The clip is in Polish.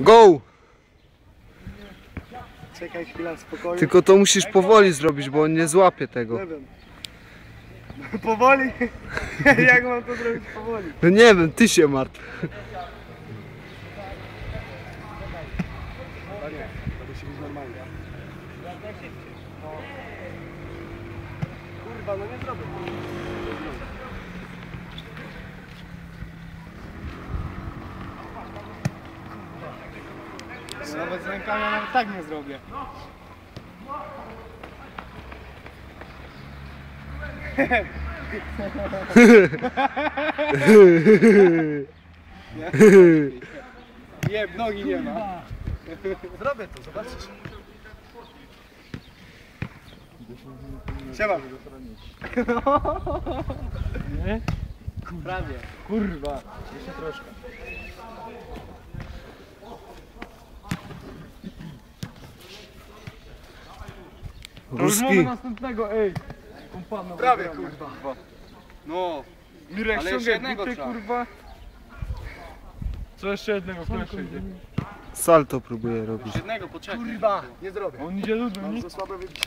Go! Czekaj chwilę spokojnie. Tylko to musisz powoli zrobić, bo on nie złapie tego. Nie wiem. Powoli? Jak mam to zrobić powoli? No nie wiem, ty się martw. A nie, to musi być normalnie. Kurwa, no nie zrobię. Nawet z rękami ja nawet tak nie zrobię. Jeb, nogi nie ma. Zrobię to, zobaczysz. Siema. Nie? Prawie. Kurwa. Jeszcze troszkę. Ruski. następnego, ej! Kompana, Prawie, kurwa. No, Mirek, ale jeszcze ściągaj jednego buty, kurwa. Co jeszcze jednego, kto jeszcze idzie? Salto próbuję robić. Jednego, poczekaj. Kurwa, nie zrobię. On idzie ludzi, Mam za słabe wybicie.